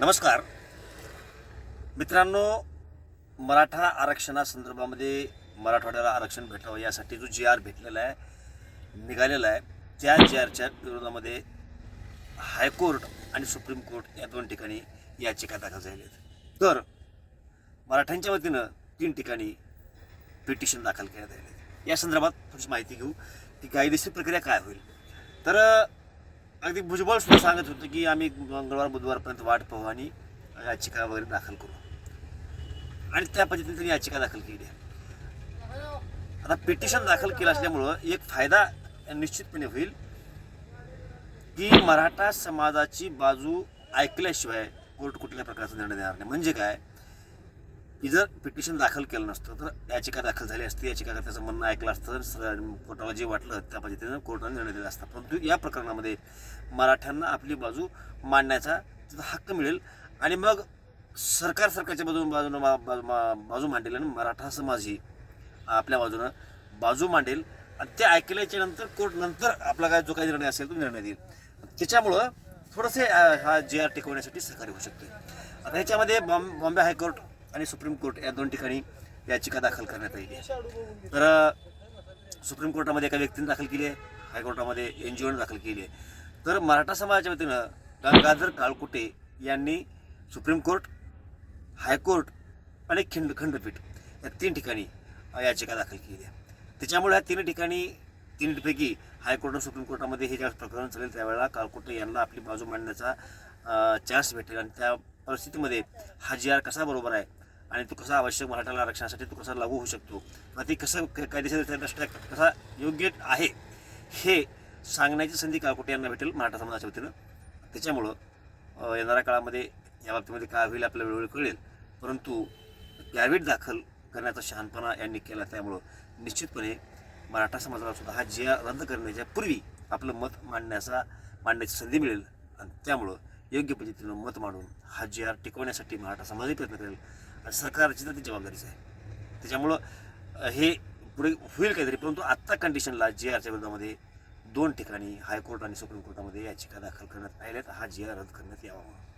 नमस्कार. मित्रांनो मराठा आरक्षणासंदर्भामध्ये मराठवाड्याला आरक्षण भेटावं यासाठी जो जी आर भेटलेला आहे निघालेला आहे त्या जी आरच्या विरोधामध्ये हायकोर्ट आणि सुप्रीम कोर्ट या दोन ठिकाणी याचिका दाखल झाल्या आहेत. तर मराठ्यांच्या वतीनं तीन ठिकाणी पिटिशन दाखल करण्यात आले आहेत. या संदर्भात थोडीशी माहिती घेऊ की कायदेशीर प्रक्रिया काय होईल? तर अगदी भुजबळ सुद्धा सांगत होतं की आम्ही मंगळवार बुधवारपर्यंत वाट पाहू आणि याचिका वगैरे दाखल करू. आणि त्या पद्धतीने त्यांनी याचिका दाखल केली. आहे आता पिटिशन दाखल केलं असल्यामुळं एक फायदा निश्चितपणे होईल की मराठा समाजाची बाजू ऐकल्याशिवाय कोर्ट कुठल्या प्रकारचा निर्णय देणार नाही. म्हणजे काय? की जर पिटिशन दाखल केलं नसतं तर याचिका दाखल झाली असती याचिकाकर्त्याचं म्हणणं ऐकलं असतं कोर्टाला जे वाटलं त्या पद्धतीनं कोर्टाने निर्णय दिला असता. परंतु या प्रकरणामध्ये मराठ्यांना आपली बाजू मांडण्याचा तिथं हक्क मिळेल. आणि मग सरकार सरकारच्या बाजून बाजूनं मा- मा- बाजू मांडेल आणि मराठा समाजही आपल्या बाजूनं बाजू मांडेल. आणि ते ऐकल्याच्या नंतर कोर्ट नंतर आपला काय जो काही निर्णय असेल तो निर्णय देईल. त्याच्यामुळं थोडंसे हा जे आर टिकवण्यासाठी सहकार्य होऊ शकते आता ह्याच्यामध्ये बॉम्ब बॉम्बे हायकोर्ट आणि सुप्रीम कोर्ट या दोन ठिकाणी याचिका दाखल करण्यात आली आहे. तर सुप्रीम कोर्टामध्ये एका व्यक्तीने दाखल केली आहे हायकोर्टामध्ये एन जी ओने दाखल केली आहे. तर मराठा समाजाच्या वतीनं गंगाधर काळकुटे यांनी सुप्रीम कोर्ट हायकोर्ट आणि खिंड खंडपीठ या तीन ठिकाणी याचिका दाखल केली आहे. त्याच्यामुळे ह्या तीन ठिकाणी तीनपैकी हायकोर्ट आणि सुप्रीम कोर्टामध्ये हे ज्यावेळेस प्रकरण चालेल त्यावेळेला काळकुटे यांना आपली बाजू मांडण्याचा चान्स भेटेल. आणि त्या परिस्थितीमध्ये हा जी आर कसा बरोबर आहे आणि तो कसा आवश्यक मराठ्याला आरक्षणासाठी तो कसा लागू होऊ शकतो? किंवा ते कसं कायदेशीर कसा योग्य आहे? हे सांगण्याची संधी काळकुटे यांना भेटेल मराठा समाजाच्या वतीनं. त्याच्यामुळं येणाऱ्या काळामध्ये या बाबतीमध्ये काय होईल आपल्याला वेळोवेळी कळेल. परंतु गॅविट दाखल करण्याचा शहाणपणा यांनी केला त्यामुळं निश्चितपणे मराठा समाजाला सुद्धा हा जिया रद्द करण्याच्या पूर्वी आपलं मत मांडण्याचा मांडण्याची संधी मिळेल. आणि त्यामुळं योग्य पद्धतीनं मत मांडून हा जी आर टिकवण्यासाठी मराठा समाजही प्रयत्न करेल. सरकारची तर ती जबाबदारीच आहे. त्याच्यामुळं हे पुढे होईल काहीतरी परंतु आत्ता कंडिशनला जी आरच्या विरोधामध्ये दोन ठिकाणी हायकोर्ट आणि सुप्रीम कोर्टामध्ये याचिका दाखल करण्यात आल्यात हा जी आर रद्द करण्यात यावा म्हणून.